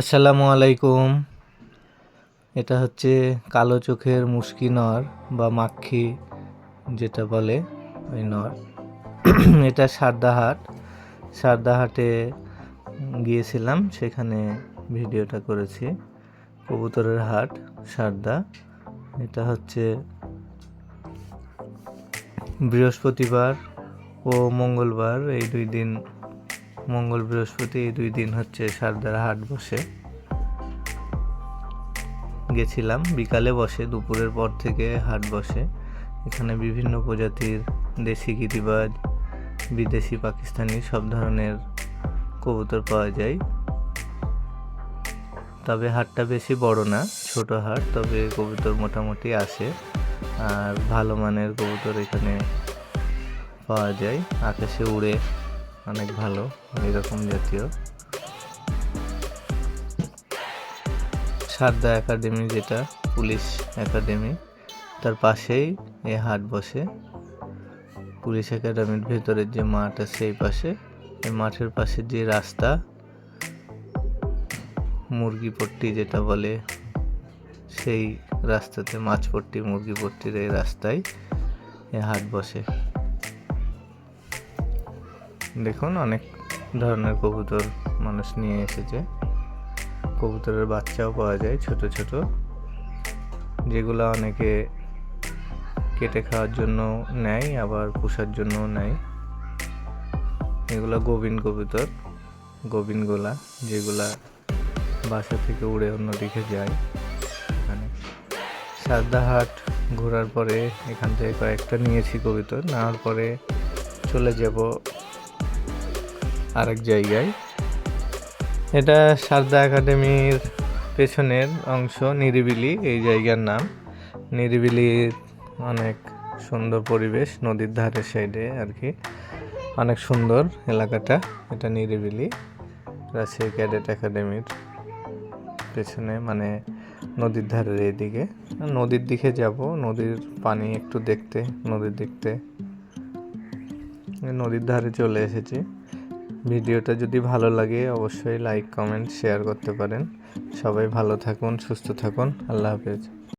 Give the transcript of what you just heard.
আসসালামু আলাইকুম। এটা হচ্ছে কালো চোখের মুশকি নর বা মাক্ষি যেটা বলে ওই নর। এটা সারদাহাট। সারদাহাটে গিয়েছিলাম, সেখানে ভিডিওটা করেছি। কবুতরের হাট, সারদা। এটা হচ্ছে বৃহস্পতিবার ও মঙ্গলবার, এই দুই দিন মঙ্গল বৃহস্পতি এই দুই দিন হচ্ছে সারদার হাট বসে। গেছিলাম, বিকালে বসে, দুপুরের পর থেকে হাট বসে। এখানে বিভিন্ন প্রজাতির দেশি গিরিবাজ, বিদেশি পাকিস্তানি সব ধরনের কবুতর পাওয়া যায়। তবে হাটটা বেশি বড় না, ছোট হাট, তবে কবুতর মোটামুটি আসে। আর ভালো মানের কবুতর এখানে পাওয়া যায়। আকাশে উড়ে অনেক ভালো, এরকম জাতীয়। সারদা একাডেমি যেটা, পুলিশ একাডেমি, তার পাশেই এই হাট বসে। পুলিশ একাডেমির ভেতরের যে মাঠ আছে সেই পাশে, এই মাঠের পাশে যে রাস্তা, মুরগিপট্টি যেটা বলে, সেই রাস্তাতে মাছপট্টি, মুরগিপট্টির এই রাস্তায় এই হাট বসে। দেখুন, অনেক ধরনের কবুতর মানুষ নিয়ে এসেছে। কবুতরের বাচ্চাও পাওয়া যায় ছোট ছোট। যেগুলো অনেকে কেটে খাওয়ার জন্য নেয়, আবার পোষার জন্য নেয়। এগুলো গোবিন কবুতর গোবিনগুলা যেগুলা বাসা থেকে উড়ে অন্যদিকে যায়। এখানে সারদাহাট ঘোরার পরে এখান থেকে কয়েকটা নিয়েছি কবুতর, নেওয়ার পরে চলে যাব আরেক জায়গায়। এটা সারদা একাডেমির পেছনের অংশ, নিরিবিলি, এই জায়গার নাম। নিরিবিলির অনেক সুন্দর পরিবেশ, নদীর ধারে সাইডে আর কি। অনেক সুন্দর এলাকাটা, এটা নিরিবিলি। রাজশাহী ক্যাডেট একাডেমির পেছনে মানে নদীর ধারের এইদিকে। নদীর দিকে যাব, নদীর পানি একটু দেখতে, নদীর দেখতে। নদীর ধারে চলে এসেছি। ভিডিওটা যদি ভালো লাগে, অবশ্যই লাইক কমেন্ট শেয়ার করতে পারেন। সবাই ভালো থাকুন, সুস্থ থাকুন। আল্লাহ হাফেজ।